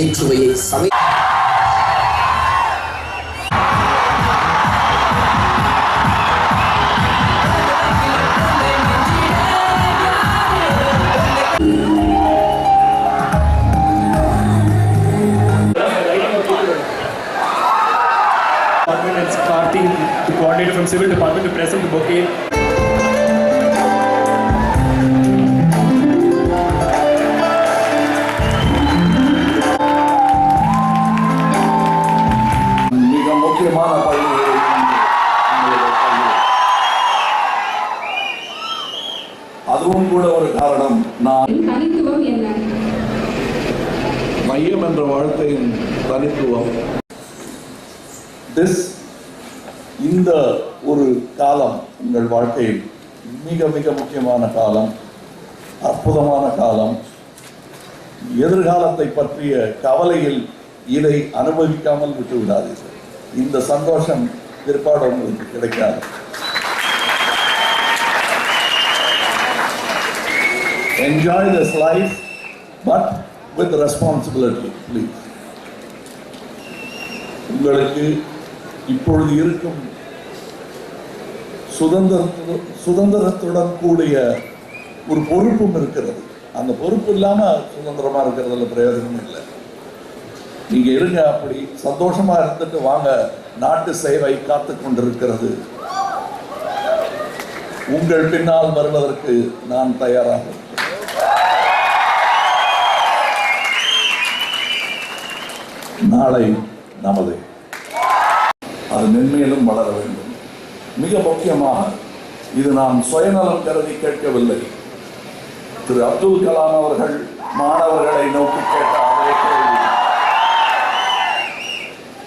mentally sorry. Department, coordinator from Civil Department, to present the bouquet அதுவும் கூட ஒரு காரணம். நான் மையம் என்ற வாழ்க்கையின் தனித்துவம். திஸ் இந்த ஒரு காலம் உங்கள் வாழ்க்கையில் மிக மிக முக்கியமான காலம் அற்புதமான காலம். எதிர்காலத்தை பற்றிய கவலையில் இதை அனுபவிக்காமல் விட்டு விடாதீர்கள் இந்த சந்தோஷம் பிற்பாடு உங்களுக்கு கிடைக்காது. Enjoy this life but with responsibility please. உங்களுக்கு இப்பொழுது இருக்கும் சுதந்திரத்து சுதந்திரத்துடன் கூடிய ஒரு பொறுப்பும் இருக்கிறது. அந்த பொறுப்பு இல்லாம சுதந்திரமா இருக்கிறதுல பிரயோஜனம் இல்லை. நீங்க இருங்க அப்படி சந்தோஷமா இருந்துட்டு வாங்க. நாட்டு சேவை காத்து கொண்டிருக்கிறது. உங்கள் பின்னால் வருவதற்கு நான் தயாராகிறேன் நாளை நமது அது மென்மேலும் வளர வேண்டும். மிக முக்கியமாக இது நான் சுயநலம் கருதி கேட்கவில்லை. திரு அப்துல் கலாம் அவர்கள் மாணவர்களை நோக்கி கேட்ட அதே கேள்வி.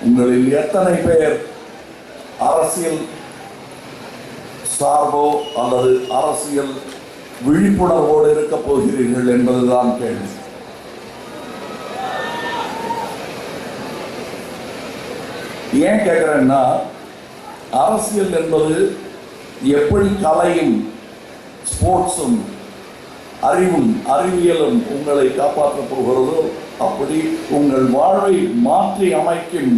உங்களில் எத்தனை பேர் அரசியல் சார்போ அல்லது அரசியல் விழிப்புணர்வோடு இருக்கப் போகிறீர்கள் என்பதுதான் கேள்வி. ஏன் கேட்குறேன்னா அரசியல் என்பது எப்படி கலையும் ஸ்போர்ட்ஸும் அறிவும் அறிவியலும் உங்களை காப்பாற்றப் போகிறதோ அப்படி உங்கள் வாழ்வை மாற்றி அமைக்கும்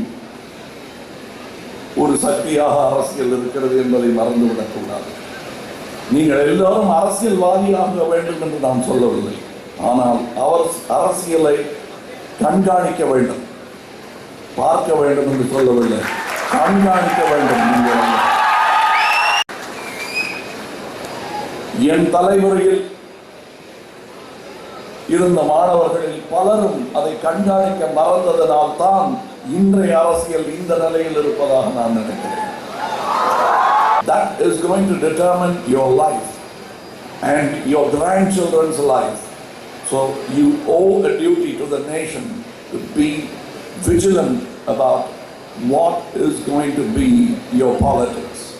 ஒரு சக்தியாக அரசியல் இருக்கிறது என்பதை மறந்துவிடக்கூடாது நீங்கள் எல்லாரும் அரசியல்வாதியாக வேண்டும் என்று நான் சொல்லவில்லை. ஆனால் அவர் அரசியலை கண்காணிக்க வேண்டும். பார்க்க வேண்டும் என்று சொல்லவில்லை. கண்காணிக்க வேண்டும் என் தலைமுறையில் இருந்த மாணவர்களில் பலரும் அதை கண்காணிக்க மறந்ததனால் தான் இன்றைய அரசியல் இந்த நிலையில் இருப்பதாக நான் நினைக்கிறேன். That is going to determine your life and your grandchildren's life. So you owe a duty to the nation to be vigilant about what is going to be your politics.